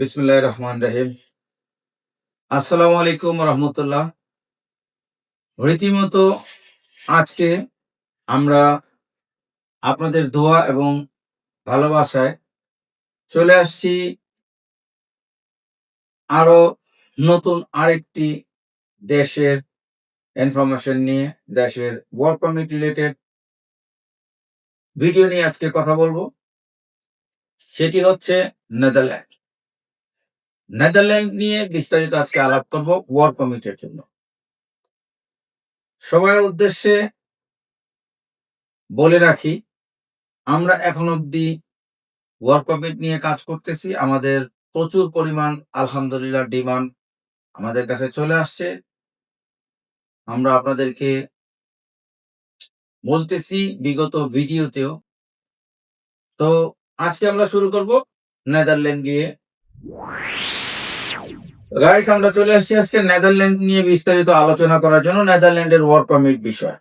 বিসমুল্লাহ রহমান রাহিম। আসসালামু আলাইকুম রহমতুল্লাহ। রীতিমতো আজকে আমরা আপনাদের দোয়া এবং ভালোবাসায় চলে আসছি আরও নতুন আরেকটি দেশের ইনফরমেশন নিয়ে, দেশের ওয়ার্ক পারমিট রিলেটেড ভিডিও নিয়ে আজকে কথা বলব। সেটি হচ্ছে নেদারল্যান্ড নেদারল্যান্ড নিয়ে বিস্তারিত আজকে আলাপ করব ওয়ার্ক পারমিটের জন্য। সবার উদ্দেশ্যে বলে রাখি, আমরা এখন অব্দি ওয়ার্ক কমিট নিয়ে কাজ করতেছি। আমাদের প্রচুর পরিমাণ আলহামদুলিল্লাহ ডিমান্ড আমাদের কাছে চলে আসছে। আমরা আপনাদেরকে বলতেছি বিগত ভিডিওতেও। তো আজকে আমরা শুরু করব নেদারল্যান্ড গিয়ে। গাইস আমরা চলে আসছি আজকে নেদারল্যান্ড নিয়ে বিস্তারিত আলোচনা করার জন্য নেদারল্যান্ডের ওয়ার্ক পারমিট বিষয়।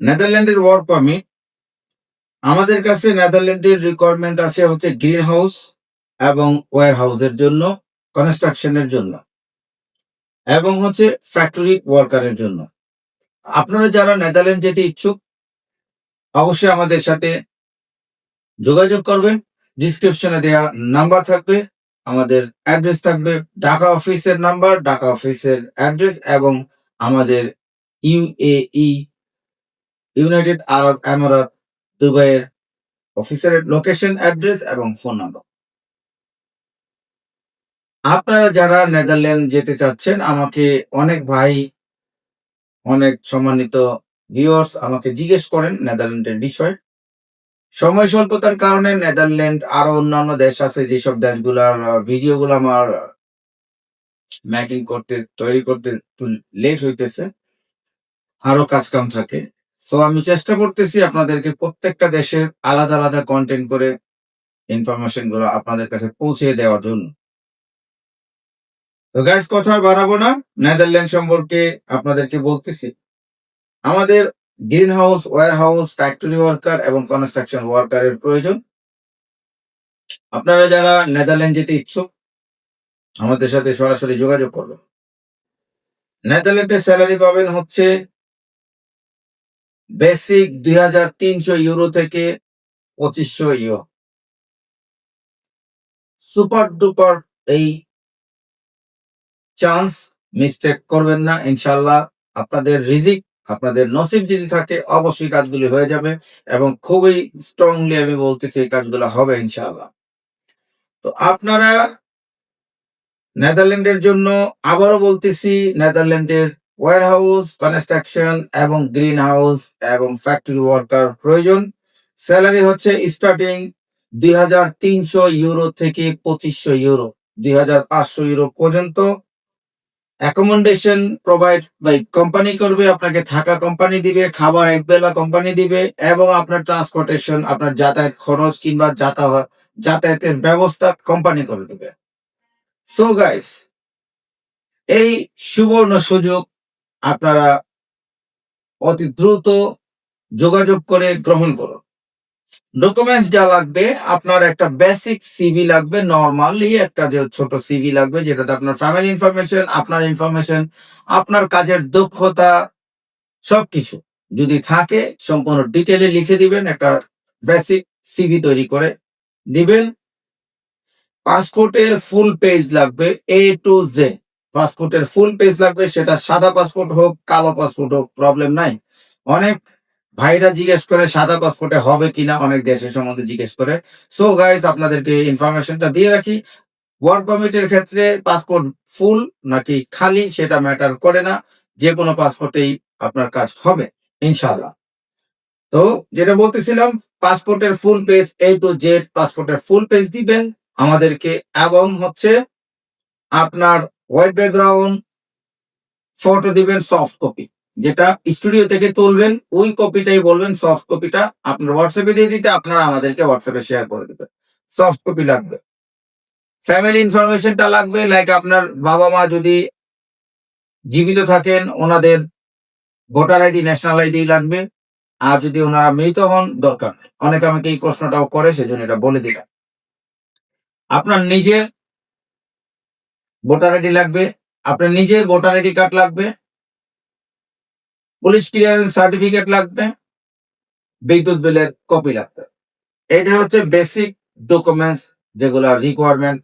নেদারল্যান্ডের ওয়ার্ক পারমিট আমাদের কাছে নেদারল্যান্ডের রিকোয়ারমেন্ট আছে হচ্ছে গ্রিন হাউস এবং ওয়ার হাউসের জন্য কনস্ট্রাকশনের জন্য এবং হচ্ছে ফ্যাক্টরি ওয়ার্কারের জন্য। আপনারা যারা নেদারল্যান্ড যেতে ইচ্ছুক, অবশ্যই আমাদের সাথে যোগাযোগ করবেন। ডিসক্রিপশনে দেওয়া নাম্বার থাকবে। আমাদের অ্যাড্রেস থাকবে ঢাকা অফিসের নাম্বার, ঢাকা অফিসের অ্যাড্রেস এবং আমাদের ইউএই, ইউনাইটেড আরব আমিরাত দুবাইয়ের অফিসের লোকেশন অ্যাড্রেস এবং ফোন নাম্বার আপনারা যারা নেদারল্যান্ড যেতে চাচ্ছেন, আমাকে অনেক ভাই, অনেক সম্মানিত ভিউয়ার্স আমাকে জিজ্ঞেস করেন নেদারল্যান্ডের বিষয়। সময় স্বল্পতার কারণে নেদারল্যান্ড আরও অন্যান্য দেশ আছে যেসব দেশগুলার ভিডিওগুলো আমার মেকিং করতে, তৈরি করতে একটু লেট হইতেছে। আরও কাজ কাম থাকে। তো আমি চেষ্টা করতেছি আপনাদেরকে প্রত্যেকটা দেশের আলাদা আলাদা কন্টেন্ট করে ইনফরমেশনগুলো আপনাদের কাছে পৌঁছে দেওয়ার জন্য। তো গ্যাস কথা বাড়াবো না। নেদারল্যান্ড সম্পর্কে আপনাদেরকে বলতেছি। আমাদের greenhouse warehouse factory worker এবং কনস্ট্রাকশন ওয়ার্কারের প্রয়োজন। আপনারা যারা নেদারল্যান্ড যেতে ইচ্ছুক, আমাদের সাথে সরাসরি যোগাযোগ করবেন নেদারল্যান্ডের স্যালারি পাবেন হচ্ছে বেসিক দুই হাজার তিনশো ইউরো থেকে পঁচিশশো ইউরো সুপার ডুপার এই চান্স মিস্টেক করবেন না ইনশাল্লাহ আপনাদের রিজিক আপনাদের নসিব যদি থাকে, অবশ্যই কাজগুলি হয়ে যাবে এবং খুবই স্ট্রংলি আমি বলতেছি এই কাজগুলো হবে ইনশাআল্লাহ। তো আপনারা নেদারল্যান্ডের জন্য আবারও বলতেছি, নেদারল্যান্ডের ওয়ার হাউস কনস্ট্রাকশন এবং গ্রিন হাউস এবং ফ্যাক্টরি ওয়ার্কার প্রয়োজন। স্যালারি হচ্ছে স্টার্টিং দুই হাজার তিনশো ইউরো থেকে পঁচিশশো ইউরো, দুই হাজার পাঁচশো ইউরো পর্যন্ত। অ্যাকোমোডেশন প্রোভাইড বাই কোম্পানি করবে, আপনাকে থাকা কোম্পানি দিবে, খাবার এক বেলা কোম্পানি দিবে, এবং আপনার ট্রান্সপোর্টেশন আপনার যাতায়াত খরচ কিংবা যাতায়াত যাতায়াতের ব্যবস্থা কোম্পানি করে দেবে। সো গাইস এই সুবর্ণ সুযোগ আপনারা অতি দ্রুত যোগাযোগ করে গ্রহণ করুন। ডকুমেন্টস যা লাগবে, আপনার একটা বেসিক সিভি লাগবে নর্মালি একটা যে ছোট সিভি লাগবে, যেটাতে আপনার ফ্যামিলি ইনফরমেশন আপনার ইনফরমেশন আপনার কাজের দক্ষতা, সবকিছু। যদি থাকে, সম্পূর্ণ ডিটেলে লিখে দিবেন, একটা বেসিক সিভি তৈরি করে দিবেন। পাসপোর্টের ফুল পেজ লাগবে এ টু জে পাসপোর্টের ফুল পেজ লাগবে, সেটা সাদা পাসপোর্ট হোক, কালো পাসপোর্ট হোক প্রবলেম নাই। অনেক ভাইরা জিজ্ঞেস করে সাদা পাসপোর্টে হবে কিনা, অনেক দেশের সম্বন্ধে জিজ্ঞেস করে। সো গাইজ আপনাদেরকে ইনফরমেশনটা দিয়ে রাখি। ওয়ার্ক পারমিটের ক্ষেত্রে পাসপোর্ট ফুল নাকি খালি সেটা ম্যাটার করে না। যে কোনো পাসপোর্টেই আপনার কাজ হবে ইনশাল্লাহ তো যেটা বলতেছিলাম পাসপোর্টের full page A to Z পাসপোর্টের ফুল পেজ দিবেন আমাদেরকে এবং হচ্ছে আপনার হোয়াইট ব্যাকগ্রাউন্ড ফটো দিবেন সফট কপি যেটা স্টুডিও থেকে তুলবেন, ওই কপিটাই বলবেন সফট কপিটা আপনার হোয়াটসঅ্যাপে দিয়ে দিতে আপনারা আমাদেরকে হোয়াটসঅ্যাপে শেয়ার করে দেবেন। সফট কপি লাগবে। ফ্যামিলি ইনফরমেশনটা লাগবে লাইক আপনার বাবা মা যদি জীবিত থাকেন, ওনাদের ভোটার আইডি ন্যাশনাল আইডি লাগবে। আর যদি ওনারা মৃত হন, দরকার নেই। অনেকে আমাকে এই প্রশ্নটাও করে, সেজন্য এটা বলে দিলাম। আপনার নিজের ভোটার আইডি লাগবে। আপনার নিজের ভোটার আইডি কার্ড লাগবে। পুলিশ ক্লিয়ারেন্স সার্টিফিকেট লাগবে, বিদ্যুৎ বিলের কপি লাগবে। এটা হচ্ছে বেসিক ডকুমেন্টস যেগুলা রিকোয়ারমেন্ট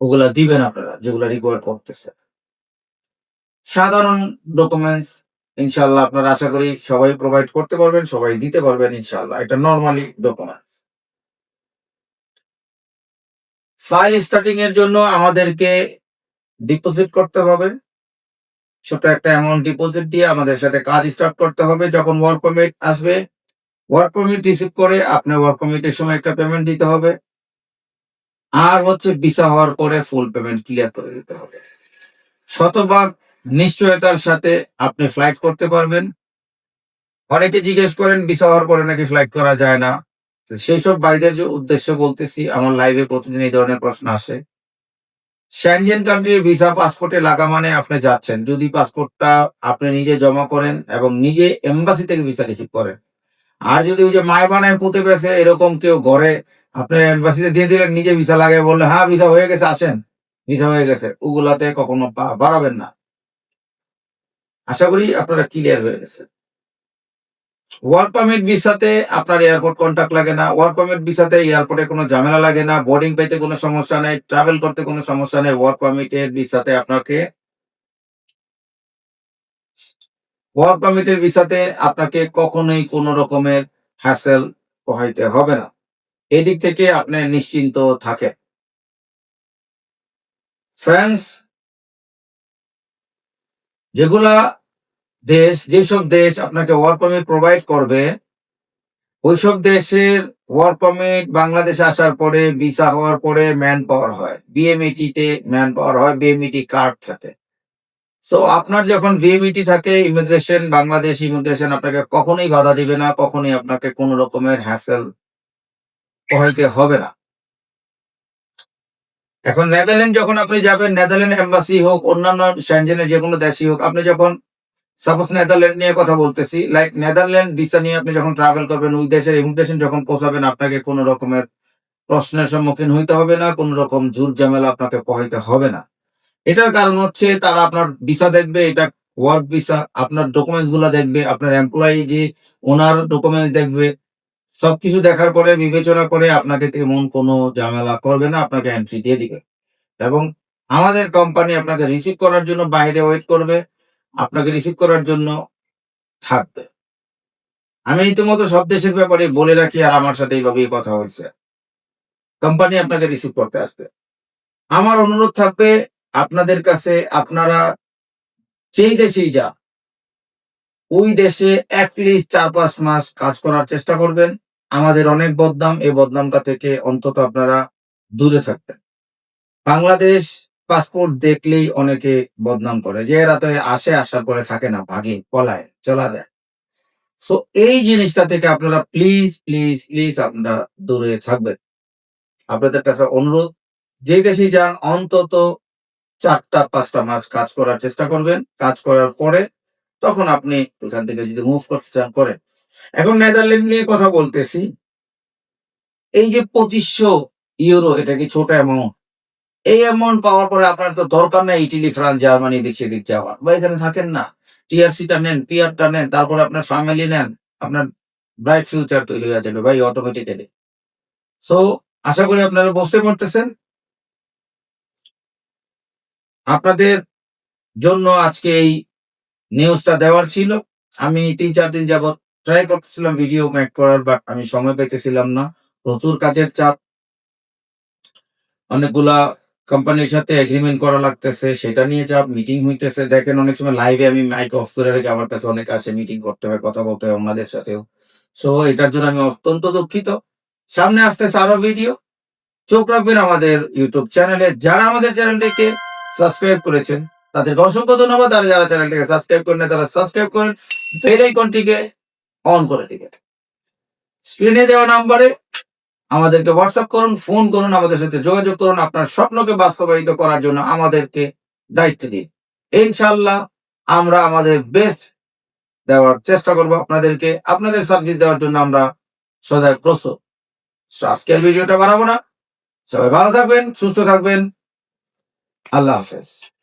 ওগুলা দিবেন আপনারা, যেগুলা রিকোয়ার করতেছে। সাধারণ ডকুমেন্টস ইনশাল্লাহ আপনারা আশা করি সবাই প্রোভাইড করতে পারবেন, সবাই দিতে পারবেন ইনশাল্লাহ এটা নর্মালি ডকুমেন্টস ফাইল স্টার্টিং এর জন্য আমাদেরকে ডিপোজিট করতে হবে। ছোট একটা অ্যামাউন্ট ডিপোজিট দিয়ে আমাদের সাথে কাজ স্টার্ট করতে হবে। যখন ওয়ার্ক পারমিট আসবে ওয়ার্ক পারমিট রিসিভ করে আপনার ওয়ার্ক পারমিটের সময় একটা পেমেন্ট দিতে হবে। আর হচ্ছে ভিসা হওয়ার পরে ফুল পেমেন্ট ক্লিয়ার করে দিতে হবে। শতভাগ নিশ্চয়তার সাথে আপনি ফ্লাইট করতে পারবেন। অনেকে জিজ্ঞেস করেন ভিসা হওয়ার পরে নাকি ফ্লাইট করা যায় না? সেই সব ভাইদের যে উদ্দেশ্য বলতেছি, আমার লাইভে প্রতিদিন এই ধরনের প্রশ্ন আসে। শ্যানজেন কান্ট্রির ভিসা পাসপোর্টে লাগা মানে আপনি যাচ্ছেন। যদি পাসপোর্টটা আপনি নিজে জমা করেন এবং নিজে এম্বাসি থেকে ভিসা রিসিভ করেন। আর যদি ওই যে মায় বানায় পুঁতে পেছে এরকম কেউ ঘরে আপনি এম্বাসিতে দিয়ে দিলেন, নিজে ভিসা লাগে বললে হ্যাঁ ভিসা হয়ে গেছে, আসেন। ভিসা হয়ে গেছে। ওগুলাতে কখনো বাড়াবেন না। আশা করি আপনারা ক্লিয়ার হয়ে গেছে ওয়ার্ক পারমিট ভিসাতে আপনার এয়ারপোর্ট কন্ট্যাক্ট লাগে না। ওয়ার্ক পারমিট ভিসাতে এয়ারপোর্টে কোনো ঝামেলা লাগে না। বোর্ডিং পেতে কোনো সমস্যা নেই। ট্রাভেল করতে কোনো সমস্যা নেই। ওয়ার্ক পারমিটের ভিসাতে আপনাকে ওয়ার্ক পারমিটের ভিসাতে আপনাকে কখনোই কোনো রকমের হ্যাসেল পোহাইতে হবে না। এদিক থেকে আপনি নিশ্চিন্ত থাকে ফ্রেন্ডস যেগুলা দেশ, যেসব দেশ আপনাকে ওয়ার্ক পারমিট প্রোভাইড করবে, ওইসব দেশের ওয়ার্ক পারমিট বাংলাদেশে আসার পরে ভিসা হওয়ার পরে ম্যান পাওয়ার হয় বিএমইটি তে ম্যান পাওয়ার হয় বিএমইটি কার্ড থাকে। সো আপনার যখন বিএমইটি থাকে ইমিগ্রেশন বাংলাদেশ ইমিগ্রেশন আপনাকে কখনোই বাধা দিবে না, কখনোই আপনাকে কোন রকমের হ্যাসেল হইতে হবে না। এখন নেদারল্যান্ড যখন আপনি যাবেন নেদারল্যান্ড এম্বাসি হোক, অন্যান্য স্যানজেনের যে কোনো দেশই হোক, আপনি যখন সাপোজ নেদারল্যান্ড নিয়ে কথা বলতেছি। লাইক নেদারল্যান্ড ভিসা নিয়ে আপনি যখন ট্রাভেল করবেন, ওই দেশের ইমিগ্রেশন যখন পৌঁছাবেন, আপনাকে কোনো রকমের প্রশ্নের সম্মুখীন হইতে হবে না, কোনো রকম ঝুট ঝামেলা আপনাকে পোহাইতে হবে না। এটার কারণ হচ্ছে, তারা আপনার ভিসা দেখবে, এটা ওয়ার্ক ভিসা আপনার ডকুমেন্টসগুলা দেখবে, আপনার এমপ্লয়ি যে ওনার ডকুমেন্টস দেখবে, সবকিছু দেখার পরে, বিবেচনা করে আপনাকে তেমন কোনো ঝামেলা করবে না, আপনাকে এন্ট্রি দিয়ে দিবে। এবং আমাদের কোম্পানি আপনাকে রিসিভ করার জন্য বাইরে ওয়েট করবে আপনাকে রিসিভ করার জন্য থাকবে। আমি ইতিমধ্যে সব দেশের ব্যাপারে বলে রাখি আর আমার সাথে এইভাবেই কথা হয়েছে। কোম্পানি আপনাকে রিসিভ করতে আসবে। আমার অনুরোধ থাকবে, আপনাদের কাছে আপনারা যেই দেশেই যা ওই দেশে অ্যাটলিস্ট চার পাঁচ মাস কাজ করার চেষ্টা করবেন। আমাদের অনেক বদনাম, এই বদনামটা থেকে অন্তত আপনারা দূরে থাকবেন। বাংলাদেশ পাসপোর্ট দেখলেই অনেকে বদনাম করে যে এরা তো আসে, আসার পরে থাকে না ভাগে পলায় চলা যায়। সো এই জিনিসটা থেকে আপনারা প্লিজ প্লিজ প্লিজ আপনারা দূরে থাকবেন। আপনাদের কাছে অনুরোধ, যে দেশেই যান, অন্তত চারটা, পাঁচটা মাস কাজ করার চেষ্টা করবেন। কাজ করার পরে তখন আপনি এখান থেকে যদি মুভ করতে চান, করেন। এখন নেদারল্যান্ড নিয়ে কথা বলতেছি। এই যে পঁচিশশো ইউরো, এটা কি ছোট অ্যামাউন্ট এই অ্যামাউন্ট পাওয়ার পরে আপনার তো দরকার নেই ইটালি ফ্রান্স জার্মানি দিক সেদিক যাওয়ার। বা এখানে থাকেন না। টিআরসিটা নেন পিআরটা নেন, তারপরে আপনার ফ্যামিলি নেন, আপনার ব্রাইট ফিউচার তৈরি হয়ে যাবে ভাই অটোমেটিক্যালি সো আশা করি আপনারা বুঝতে পারতেছেন। আপনাদের জন্য আজকে এই নিউজটা দেওয়ার ছিল। আমি তিন চার দিন যাবত ট্রাই করতেছিলাম ভিডিও মেক করার বাট আমি সময় পেতেছিলাম না। প্রচুর কাজের চাপ। অনেকগুলা কোম্পানির সাথে এগ্রিমেন্ট করা লাগতেছে, সেটা নিয়ে চাপ মিটিং হইতেছে। দেখেন, অনেক সময় লাইভে আমি মাইক অফ করে রেখে আমার কাছে অনেক আসে মিটিং করতে হয়, কথা বলতে হয় ওনাদের সাথেও। সো এটার জন্য আমি অত্যন্ত দুঃখিত। সামনে আসতেছে আরও ভিডিও চোখ রাখবেন আমাদের ইউটিউব চ্যানেলে যারা আমাদের চ্যানেলটিকে সাবস্ক্রাইব করেছেন, তাদেরকে অসংখ্য ধন্যবাদ। আর যারা চ্যানেলটিকে সাবস্ক্রাইব করেন তারা সাবস্ক্রাইব করেন। বেল আইকনটিকে অন করে দিবেন। স্ক্রিনে দেওয়া নাম্বারে আমাদেরকে হোয়াটসঅ্যাপ করুন ফোন করুন আমাদের সাথে, যোগাযোগ করুন আপনার স্বপ্নকে বাস্তবায়িত করার জন্য আমাদেরকে দায়িত্ব দিন। ইনশাল্লাহ আমরা আমাদের বেস্ট দেওয়ার চেষ্টা করব আপনাদেরকে, আপনাদের সার্ভিস দেওয়ার জন্য আমরা সদায় প্রস্তুত। আজকের ভিডিওটা বানাবো না। সবাই ভালো থাকবেন, সুস্থ থাকবেন। আল্লাহ হাফেজ।